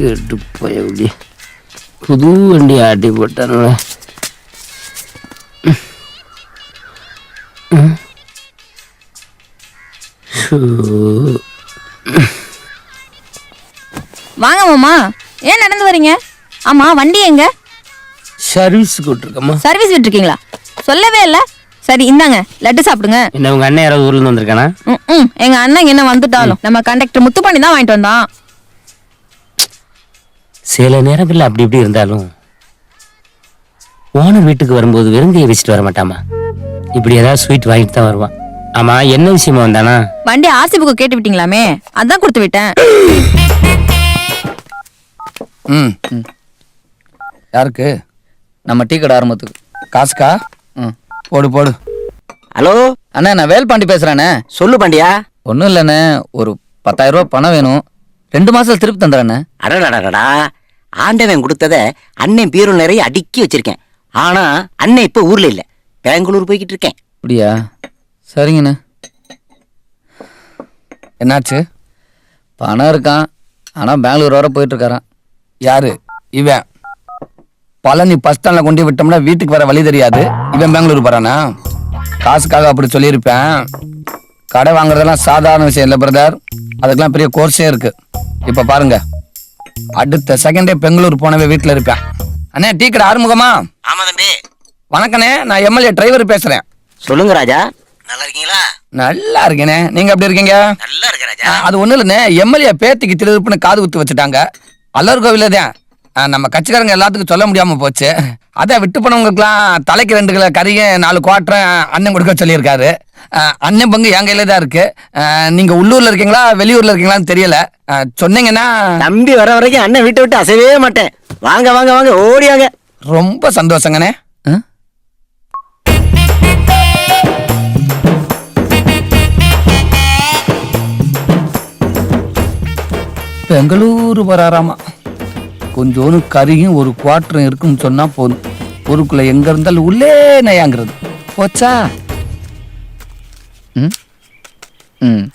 கேட்டு ஆட்டி போட்டானுங்களே ம். ஷோ. வாங்க மாமா ஏன் நடந்து வரீங்க ஆமா வண்டி எங்க சர்வீஸ் கூட்டிருக்கம்மா சர்வீஸ் விட்டுருக்கீங்களா சொல்லவே இல்ல சரி இந்தாங்க லட்டு சாப்பிடுங்க என்ன உங்க அண்ணன் யாராவது ஊர்ல இருந்து வந்திருக்கானா ம் எங்க அண்ணன் என்ன வந்துட்டாலும் நம்ம கண்டக்டர் முத்து பண்ணி தான் வாங்கிட்டு வந்தான் சில நேரங்கள்ல அப்படி இப்படி இருந்தாலும் ஓனர் வீட்டுக்கு வரும்போது விருந்தியை வச்சுட்டு வர மாட்டாமா? இப்படி ஏதாவது ஸ்வீட் வாங்கிட்டு தான் வருவான். ஆமா என்ன விஷயமா வந்தானா? வண்டி ஆர்சி புக்கு கேட்டு விட்டீங்களாமே? அதான் கொடுத்து விட்டேன். ம் ம். யாருக்கு? நம்ம டீ கடை ஆரம்பத்துக்கு. காசுக்கா? ம். போடு போடு. ஹலோ? அண்ணா நான் வேல்பாண்டி பேசுறேண்ணே. சொல்லு பாண்டியா. ஒன்றும் இல்லைண்ணே ஒரு பத்தாயிரம் ரூபாய் பணம் வேணும். ரெண்டு மாசத்துல திருப்பி தந்துடுறேண்ணே. அடடடடா ஆண்டவன் கொடுத்தத அண்ணன் பீரோ நிறைய அடுக்கி வச்சிருக்கேன். ஆனா அண்ணன் இப்ப ஊர்ல இல்ல. பெங்களூர் போய்கிட்டு இருக்கேன். அப்படியா? சரிங்கண்ணே. என்னாச்சு? பணம் இருக்கான். ஆனால் பெங்களூர் வர போயிட்டு இருக்காரான் யாரு? இவன். பழனி பஸ் ஸ்டாண்ட்ல கொண்டு போய் விட்டோம்னா வீட்டுக்கு வர வழி தெரியாது. இவன் பெங்களூர் போறானா? காசுக்காக அப்படி சொல்லியிருப்பேன். கடை வாங்குறதெல்லாம் சாதாரண விஷயம் இல்லை பிரதர் அதுக்கெல்லாம் பெரிய கோர்ஸே இருக்கு. இப்போ பாருங்கள் அடுத்த செகண்டே பெங்களூர் போனவே வீட்டுல இருப்பேன். அண்ணே டீ கடை ஆறுமுகமா? ஆமா தம்பி. வணக்கண்ணே நான் எம்எல்ஏ டிரைவர் பேசுறேன். சொல்லுங்க ராஜா. நல்லா இருக்கீங்களா? நல்லா இருக்கேனே நீங்க எப்படி இருக்கீங்க? நல்லா இருக்க ராஜா. அது ஒண்ணு இல்லைண்ணே எம்எல்ஏ பேத்திக்கு திருப்புன்னு காது குத்து வச்சுட்டாங்க. அல்லர் கோவில தான். நம்ம கட்சிக்காரங்க எல்லாத்துக்கும் சொல்ல முடியாம போச்சு. அதான் விட்டு போனவங்களுக்குலாம் தலைக்கு ரெண்டு கிலோ கறியும் நாலு குவாட்டரும் அண்ணன் கொடுக்க சொல்லியிருக்காரு. அண்ணன் பங்கு என் கையில தான் இருக்கு. ஆ, நீங்க உள்ளூர்ல இருக்கீங்களா வெளியூர்ல இருக்கீங்களான்னு தெரியல. சொன்னீங்கன்னா தம்பி வர வரைக்கும் அண்ணன் வீட்டை விட்டு அசையவே மாட்டேன். வாங்க வாங்க வாங்க ஓடியாங்க ரொம்ப சந்தோஷங்கண்ணே? பெங்களூரு வராராமா? கொஞ்சோண்டு கறியும் ஒரு குவாட்டரும் இருக்குன்னு சொன்னா போதும். ஊருக்குள்ள எங்க இருந்தாலும் உள்ளே நயாங்கிறது. போச்சா? ம்? ம்.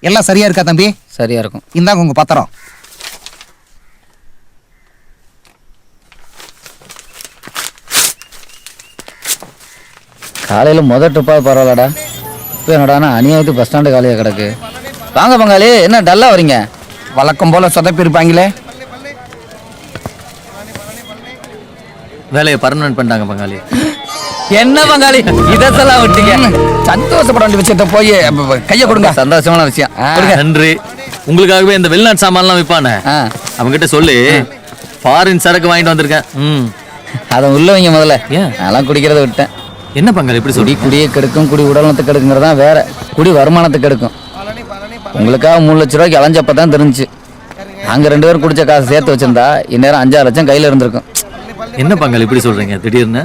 எல்லாம் சரியா இருக்கா தம்பி? சரியா இருக்கும். இந்தாங்க உங்க பத்திரம். காலையில் முதல் ட்ரிப்பாக பரவாயில்லடா. இப்போ என்னடானா அநியாயத்து பஸ் ஸ்டாண்டு காலியாக கிடக்கு. வாங்க பங்காளி என்ன டல்லாக வரீங்க வழக்கம் போல சொதப்பி இருப்பாங்களே வேலையை பர்மனன்ட் பண்ணிட்டாங்க பங்காளி. என்ன பங்காளி? இதெல்லாம் விட்டீங்க. சந்தோஷப்பட வேண்டிய விஷயத்த போய் கைய கொடுங்க. சந்தோஷமான விஷயம். நன்றி. உங்களுக்காகவே இந்த வெளிநாட்டு சாமான்லாம் விற்பானே? ஆ. அவன்கிட்ட சொல்லி ஃபாரின் சரக்கு வாங்கிட்டு வந்திருக்கேன். ம். அதை உள்ள வைங்க முதல்ல? அதெல்லாம் குடிக்கிறத விட்டேன். என்ன பங்காளி இப்படி சொல்லி குடியை கெடுக்கும் குடி உடல்நலத்துக்கு கெடுக்குங்கிறது தான் வேற. குடி வருமானத்துக்கு கெடுக்கும். உங்களுக்காக மூணு லட்ச ரூபாய்க்கு அலைஞ்சப்ப தான் தெரிஞ்சுச்சு அங்க ரெண்டு பேரும் குடிச்ச காசு சேர்த்து வச்சிருந்தா இந்நேரம் அஞ்சாறு லட்சம் கையில இருந்திருக்கும். என்ன பங்காளி இப்படி சொல்றீங்க? திடீர்னு?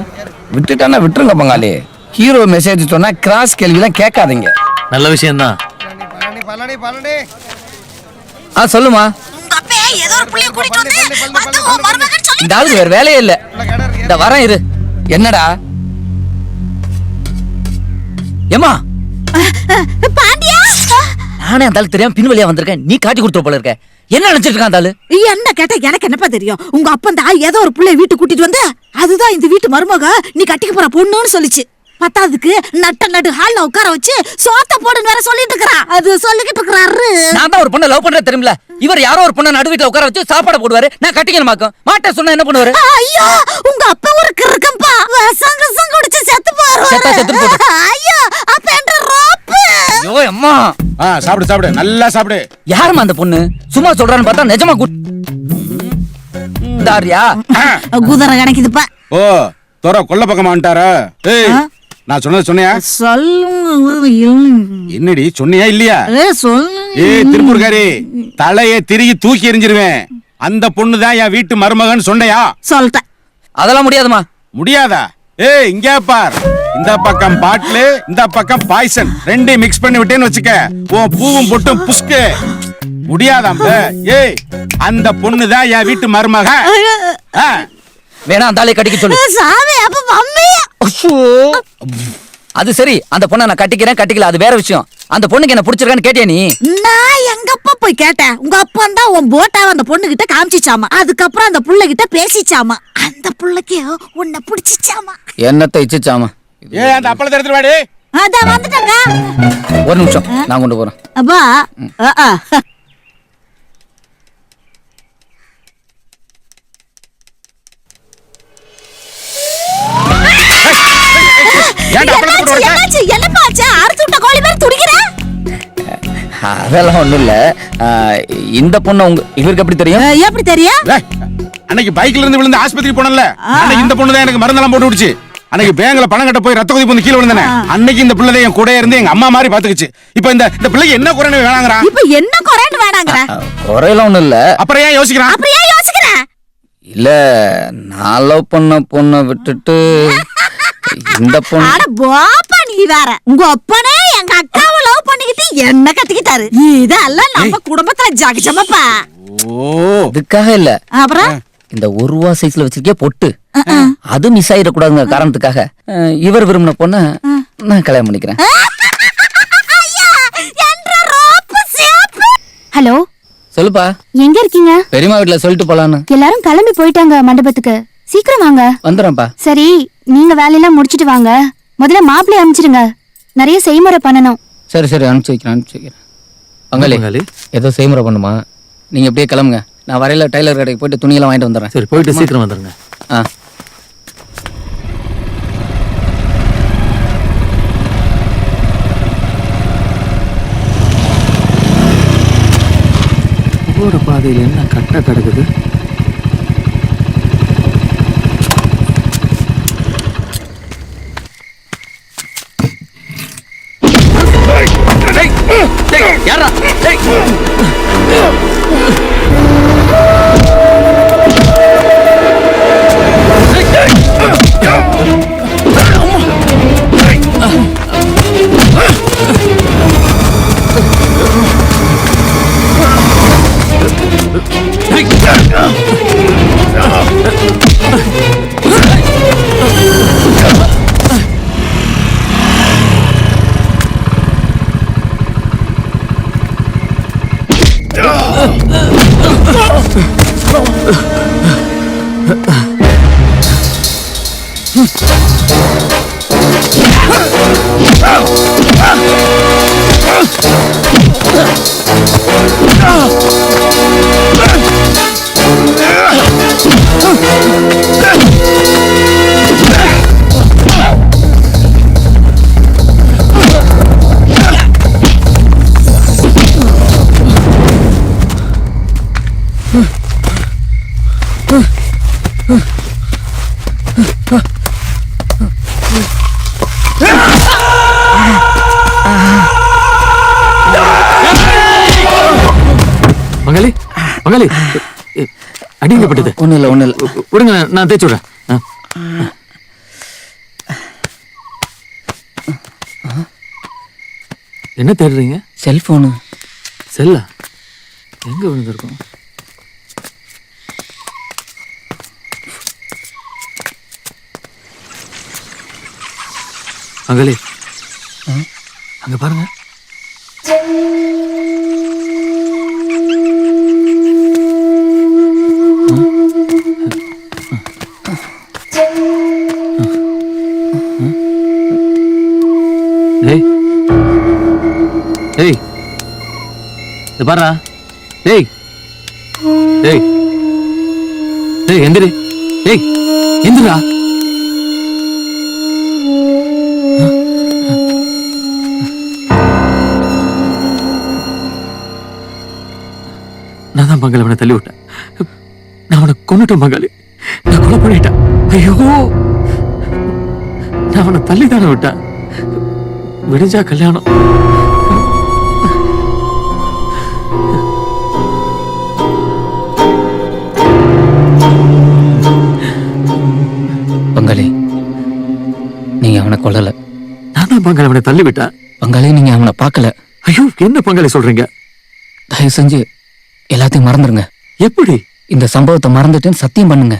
விட்டுட்டானா விட்டுருங்க பங்காளி. ஹீரோ மெசேஜ் சொன்னா கிராஸ் கேள்விலாம் கேட்காதீங்க. நல்ல விஷயம்தான். ஆ சொல்லுமா இந்த ஆளுக்கு வேற வேலையே இல்ல. இந்த வரேன் இரு. என்னடா? ஏமா பாண்டியா? நானே அந்த ஆளு தெரியாம பின் வழியா வந்திருக்கேன். நீ காட்டி கொடுத்துரு போல இருக்க. என்ன நினைச்சிட்டு இருக்கான் அந்த ஆளு? என்ன கேட்டா எனக்கு என்னப்பா தெரியும்? உங்க அப்பன் தான் ஏதோ ஒரு புள்ளைய வீட்டு கூட்டிட்டு வந்து அதுதான் இந்த வீட்டு மருமக நீ கட்டிக்க போற பொண்ணுன்னு சொல்லிச்சு. பத்தாவதுக்கு நட்ட நடு ஹால்ல உட்கார வச்சு சோத்த போடுன்னு வேற சொல்லிட்டு இருக்கிறான் அது சொல்லிக்கிட்டு இருக்கிறாரு. நான் தான் ஒரு பொண்ணை லவ் பண்றது தெரியுமில. இவர் யாரோ ஒரு பொண்ணை நடு வீட்டுல உட்கார வச்சு சாப்பாடு போடுவாரு. நான் கட்டிக்கணுமாக்கும் மாட்டேன் சொன்னா என்ன பண்ணுவாரு? ஐயோ உங்க அப்பா ஒரு கிறுக்கம்பா விஷம் கிசம் குடிச்சு செத்து செத்தா செத்துட்டு போறாரு. ஐயோ அப்ப ஐயோ அம்மா. ஆ சாப்பிடு சாப்பிடு. நல்லா சாப்பிடு. யாரும்மா அந்த பொண்ணு? சும்மா சொல்றான்னு பார்த்தா நிஜமா குட் தாரியா குதிரை கிடைக்குதுப்பா ஓ தோற கொல்ல பக்கமா வந்துட்டாரா? ஏய் நான் சொன்னது சொன்னியா? சொல்லுங்க என்னடி சொன்னியா இல்லையா? சொல்லு ஏய் திருப்பூர்காரி தலையை திருகி தூக்கி எறிஞ்சிருவேன். அந்த பொண்ணு தான் என் வீட்டு மருமகன் சொன்னையா? சொல்லிட்டேன். அதெல்லாம் முடியாதுமா முடியாதா? ஏய் இங்க பார். இந்த பக்கம் பாட்டிலு இந்த பக்கம் பாய்சன். ரெண்டையும் மிக்ஸ் பண்ணி விட்டேன்னு வச்சுக்க உன் பூவும் பொட்டும் புஷ்கு. முடியாதாம் ஏய் அந்த பொண்ணு தான் என் வீட்டு மருமக. ஆ, வேணா அந்த ஆளை கட்டிக்க சொல்லு. சாமி அப்ப மம்மி ஐயோ. அது சரி அந்த பொண்ணை நான் கட்டிக்கிறேன் கட்டிக்கல அது வேற விஷயம் அந்த பொண்ணுக்கு என்ன பிடிச்சிருக்கான்னு கேட்டியா நீ நான் எங்க அப்பா போய் கேட்டேன் உங்க அப்பா தான் உன் போட்டாவை அந்த பொண்ணு கிட்ட காமிச்சிச்சாமா அதுக்கப்புறம் அந்த புள்ள கிட்ட பேசிச்சாமா அந்த புள்ளைக்கு உன்னை பிடிச்சிச்சாமா என்னத்தை இச்சுச்சாமா ஏய் அந்த அப்பளத்தை எடுத்துட்டு வாடி அதான் வந்துட்டங்க ஒரு நிமிஷம் நான் கொண்டு போறேன் அப்பா. ஏன்டா அப்பளத்தை அதெல்லாம் ஒண்ணும் இல்ல. இந்த பொண்ணு உங்க இவருக்கு எப்படி தெரியும்? எப்படி தெரியும்? அன்னைக்கு பைக்ல இருந்து விழுந்து ஆஸ்பத்திரி போனல இந்த பொண்ணு தான் எனக்கு மருந்தெல்லாம் போட்டு விடுச்சு. அன்னைக்கு பேங்க்ல பணம் கட்ட போய் ரத்த கொதிப்பு வந்து கீழே விழுந்தானே. அன்னைக்கு இந்த பிள்ளை என் கூட இருந்து எங்க அம்மா மாதிரி பாத்துக்குச்சு. இப்போ இந்த இந்த பிள்ளைக்கு என்ன குறைன்னு வேணாங்கிறான். இப்ப என்ன குறைன்னு வேணாங்கிற ஆஹ், குறையெல்லாம் ஒண்ணும் இல்ல. அப்புறம் ஏன் யோசிக்கிறான்? அப்புறம் ஏன் யோசிக்கிற? இல்ல நான் லவ் பண்ண பொண்ணை விட்டுட்டு இந்த பொண்ணு அட போப்பா நீ வேற. உங்க அப்பனே எங்க பண்ணிக்கிட்டு என்ன கத்திக்கிட்டாரு. இதெல்லாம் நம்ம குடும்பத்துல ஜகஜமப்பா ஓ. இதுக்காக இல்ல. அப்புறம்? இந்த ஒரு ரூபா சைஸ்ல வச்சிருக்கே பொட்டு. அது மிஸ் ஆயிடக்கூடாதுங்க காரணத்துக்காக இவர் விரும்பின பொண்ணை நான் கல்யாணம் பண்ணிக்கிறேன். ஹலோ? சொல்லுப்பா. எங்க இருக்கீங்க? பெரியம்மா வீட்டுல சொல்லிட்டு போலான்னு. எல்லாரும் கிளம்பி போயிட்டாங்க மண்டபத்துக்கு. சீக்கிரம் வாங்க. வந்துடுறேன்ப்பா. சரி நீங்க வேலையெல்லாம் முடிச்சிட்டு வாங்க. முதல்ல மாப்பிள்ளை அனுப்பிச்சிடுங்க நிறைய செய்முறை பண்ணணும். சரி சரி அனுப்பிச்சு வைக்கிறேன் அனுப்பிச்சு வைக்கிறேன். பங்காளி பங்காளி. ஏதோ செய்முறை பண்ணுமா? நீங்க அப்படியே கிளம்புங்க. நான் வரையில டைலர் கடைக்கு போயிட்டு துணியெல்லாம் வாங்கிட்டு வந்துடுறேன். சரி போயிட்டு சீக்கிரம் வந்துருங்க. ஆ. போற பாதையில் என்ன கட்ட கிடக்குது? Ah! மங்களி மங்களி. அடிங்கப்பட்டது ஒன்றும் இல்லை ஒன்றும் இல்லை. விடுங்க நான் தேய்ச்சி விடுறேன். என்ன தேடுறீங்க? செல்ஃபோனு செல்லா? எங்க விழுந்திருக்கும்? மங்களி அங்க பாருங்க. டேய் இது பாருடா. டேய் டேய் டேய் எந்திரி. டேய் எந்திரா தான் பங்காளி அவனை தள்ளி விட்டேன். நான் அவனை கொண்டுட்டேன் பங்காளி நான் கொலை பண்ணிட்டேன். ஐயோ! நான் அவனை தள்ளி தானே விட்டேன். விடிஞ்சா கல்யாணம். பங்காளி நீங்க அவனை கொல்லல. நான் தான் பங்காளி அவனை தள்ளி விட்டேன் பங்காளி நீங்க அவனை பார்க்கல. ஐயோ என்ன பங்காளி சொல்றீங்க? தயவு செஞ்சு எல்லாத்தையும் மறந்துருங்க. எப்படி? இந்த சம்பவத்தை மறந்துட்டுன்னு சத்தியம் பண்ணுங்க.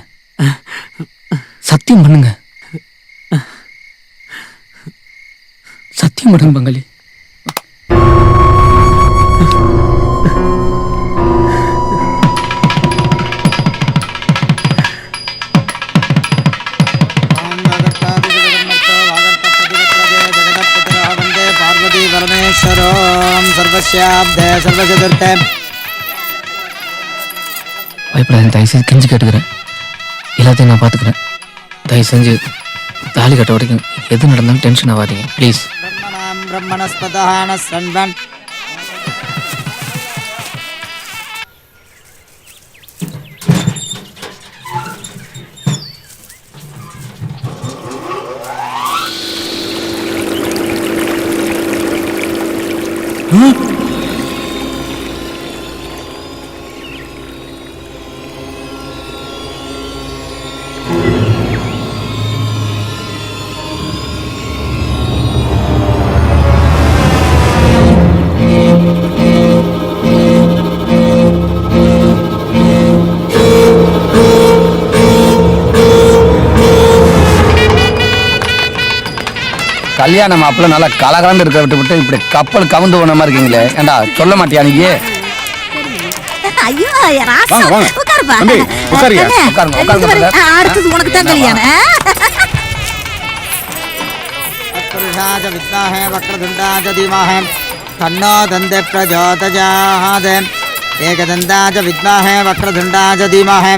சத்தியம் பண்ணுங்க. சத்தியம் பண்ணுங்க பங்காளி. சர்வசியாப்தே சர்வசதுர்த்தே. பயப்படாதீங்க. தயவு செஞ்சு கெஞ்சி கேட்டுக்கிறேன். எல்லாத்தையும் நான் பார்த்துக்கிறேன். தயவு செஞ்சு தாலி கட்ட வரைக்கும் எது நடந்தாலும் டென்ஷன் ஆகாதீங்க. ப்ளீஸ் பிரம்மணாம் பிரம்மணஸ்பதான சண்வன் கல்யாண மாப்பிள்ள நல்லா கலகலன்னு இருக்க விட்டு விட்டு இப்படி கப்பல் கவுந்து போன மாதிரி இருக்கீங்களே ஏண்டா சொல்ல மாட்டியா நீ ஐயோ ராசா வாங்க, வாங்க. உட்காருப்பா தம்பி, உட்காருங்க. கண்ணே, உட்காருங்க, உட்காருங்க இது வரை- brother. ஆ, அடுத்தது உனக்கு தான் கல்யாணம் तत्पुरुषाच विद्महे वक्रतुण्डाच धीमहि तन्नो दन्ते प्रचोदयात् एकदन्ताच विद्महे वक्रतुण्डाच धीमहि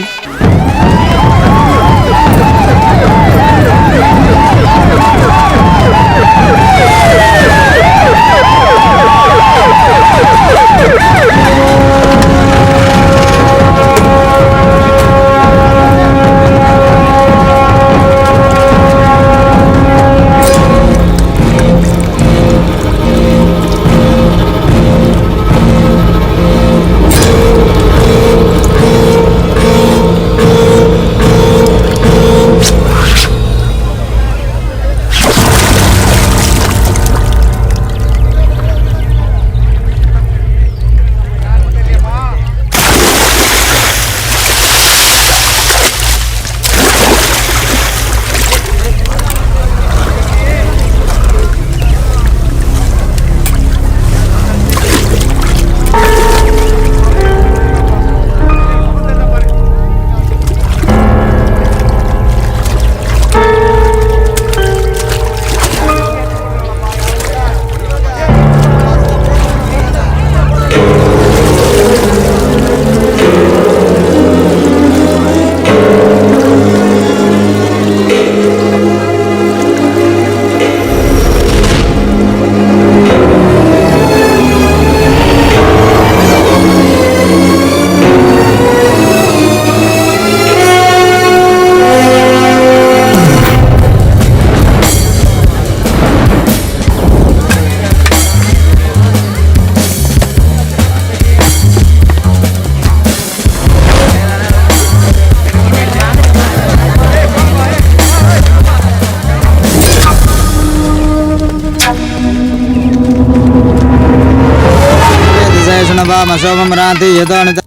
दिशेषुणवामशोभमरान्ति यतोऽनित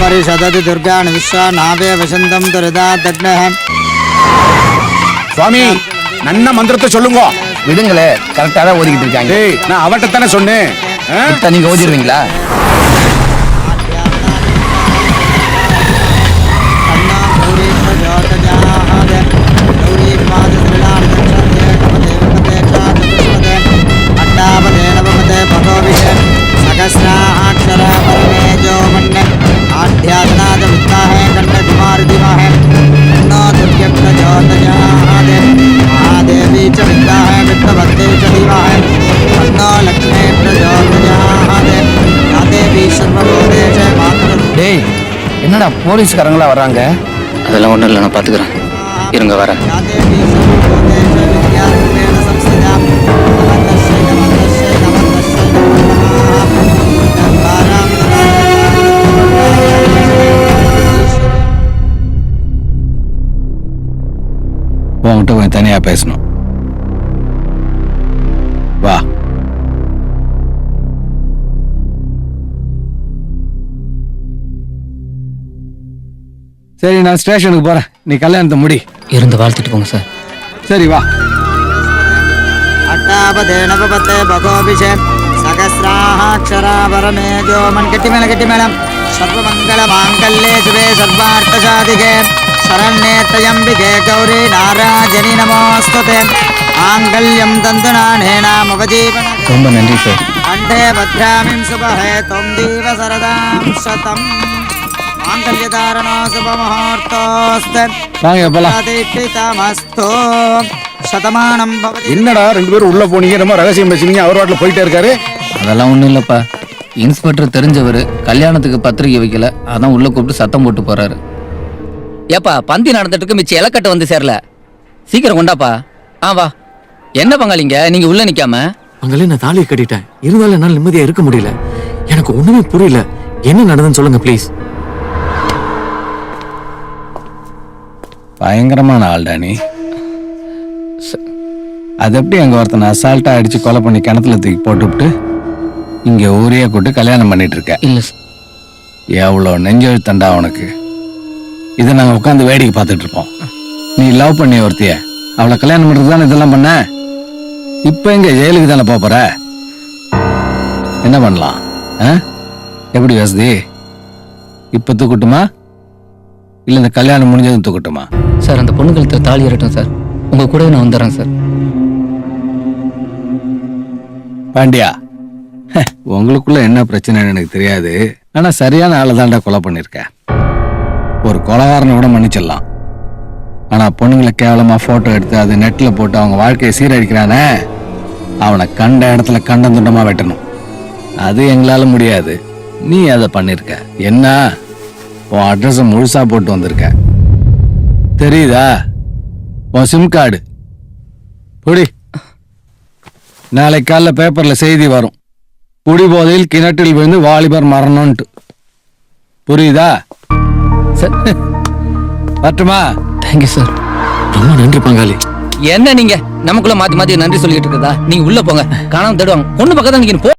परिषदति दुर्गाणि विश्वा नावे वसन्तं दुरिदा दग्नः சுவாமி நன்ன மந்திரத்தை சொல்லுங்க விடுங்களே கரெக்டா தான் ஓதிக்கிட்டு இருக்காங்க டேய் நான் அவட்ட தானே சொன்னேன் ஆ? விட்டா நீங்க ஓதிடுவீங்களா सहस्राक्षर परमे जो मन्य आध्यात्नाद विद्महे कन्याकुमारि धीमहि तन्नो दुर्गे प्रचोदयात् महादेवी च विद्महे विद्मवते च धीमहि तन्नो लक्ष्मी प्रचोदयात् या देवी सर्वभूतेश मातृ டேய் என்னடா போலீஸ்காரங்களா வர்றாங்க அதெல்லாம் ஒன்றும் இல்லை நான் பார்த்துக்கிறேன் இருங்க வரேன் தனியா பேசணும். வா. சரி நான் ஸ்டேஷனுக்கு போறேன். நீ கல்யாணத்தை முடி. இருந்து வாழ்த்திட்டு போங்க சார். சரி வா. பிரஜாபதே நவபத்தே பகோபிஷே சகசிராட்சராபரமேஜோ மண் கெட்டி மேல கெட்டி மேலம் சர்வமங்கள மாங்கல்யே சிவே சர்வார்த்த சாதிகே திரையம்பிகே கௌரி நாராஜனி நமோஸ்துதே மாங்கல்யம் தந்து நானேனாமவஜீவன ரொம்ப நன்றி சார் கண்டே பத்ராமிம் சுபஹே தொம் தீவ சரதாம் சதம் மாங்கல்யதாரணோ சுபமுகூர்த்தோஸ்தே வாங்க போலாம். பிரதிஷ்டிதமஸ்து சதமானம் பவதி என்னடா ரெண்டு பேரும் உள்ள போனீங்க ரொம்ப ரகசியம் பேசுனீங்க அவர் வாட்டில் போயிட்டே இருக்காரு. அதெல்லாம் ஒன்றும் இல்லைப்பா. இன்ஸ்பெக்டர் தெரிஞ்சவர் கல்யாணத்துக்கு பத்திரிக்கை வைக்கல அதான் உள்ள கூப்பிட்டு சத்தம் போட்டு போறாரு. ஏப்பா பந்தி நடந்துட்டு மிச்சம் இலக்கட்டு வந்து சேரல. சீக்கிரம் கொண்டாப்பா. ஆ வா. என்ன பங்காளிங்க? நீங்க உள்ள நிக்காம. அங்கே நான் தாலியை கட்டிட்டேன். இருந்தாலும் என்னால் நிம்மதியா இருக்க முடியல. எனக்கு ஒண்ணுமே புரியல. என்ன நடந்துன்னு சொல்லுங்க ப்ளீஸ் பயங்கரமான ஆள்டா நீ அது எப்படி அங்க ஒருத்தனை அசால்ட்டா அடிச்சு கொலை பண்ணி கிணத்துல தூக்கி போட்டுவிட்டு இங்க ஊரையே கூட்டு கல்யாணம் பண்ணிட்டு இருக்க? இல்ல சார். எவ்வளோ நெஞ்செழுத்தண்டா உனக்கு? இதை நாங்க உட்காந்து வேடிக்கை பார்த்துட்டு இருப்போம். நீ லவ் பண்ணி ஒருத்திய அவளை கல்யாணம் பண்றது தானே இதெல்லாம் பண்ண? இப்ப எங்க ஜெயிலுக்கு தானே போப் போற? என்ன பண்ணலாம்? ஆ? எப்படி வசதி? இப்ப தூக்கட்டுமா? இல்ல இந்த கல்யாணம் முடிஞ்சதும் தூக்கட்டுமா? சார் அந்த பொண்ணு கழுத்துல தாலி ஏறட்டும் சார். உங்க கூட நான் வந்துடுறேன் சார். பாண்டியா உங்களுக்குள்ள என்ன பிரச்சனைன்னு எனக்கு தெரியாது. ஆனா சரியான ஆளை தான்டா கொலை பண்ணிருக்க. ஒரு கொலகாரனை கூட மன்னிச்சிடலாம். ஆனால் பொண்ணுங்களை கேவலமாக ஃபோட்டோ எடுத்து அதை நெட்டில் போட்டு அவங்க வாழ்க்கையை சீரழிக்கிறானே அவனை கண்ட இடத்துல கண்டம் துண்டமா வெட்டணும். அது எங்களால முடியாது. நீ அதை பண்ணிருக்க. என்ன? உன் அட்ரஸை முழுசா போட்டு வந்திருக்க. தெரியுதா? உன் சிம் கார்டு புடி. நாளை காலைல பேப்பர்ல செய்தி வரும். குடிபோதையில் கிணற்றில் விழுந்து வாலிபர் மரணம்ட்டு புரியுதா? சார். வரட்டுமா தேங்க்யூ சார் ரொம்ப நன்றி பங்காளி. என்ன நீங்க? நமக்குள்ள மாத்தி மாத்தி நன்றி சொல்லிட்டு இருக்கதா? நீங்க உள்ள போங்க. காணாம தேடுவாங்க. பொண்ணு பக்கத்துல போ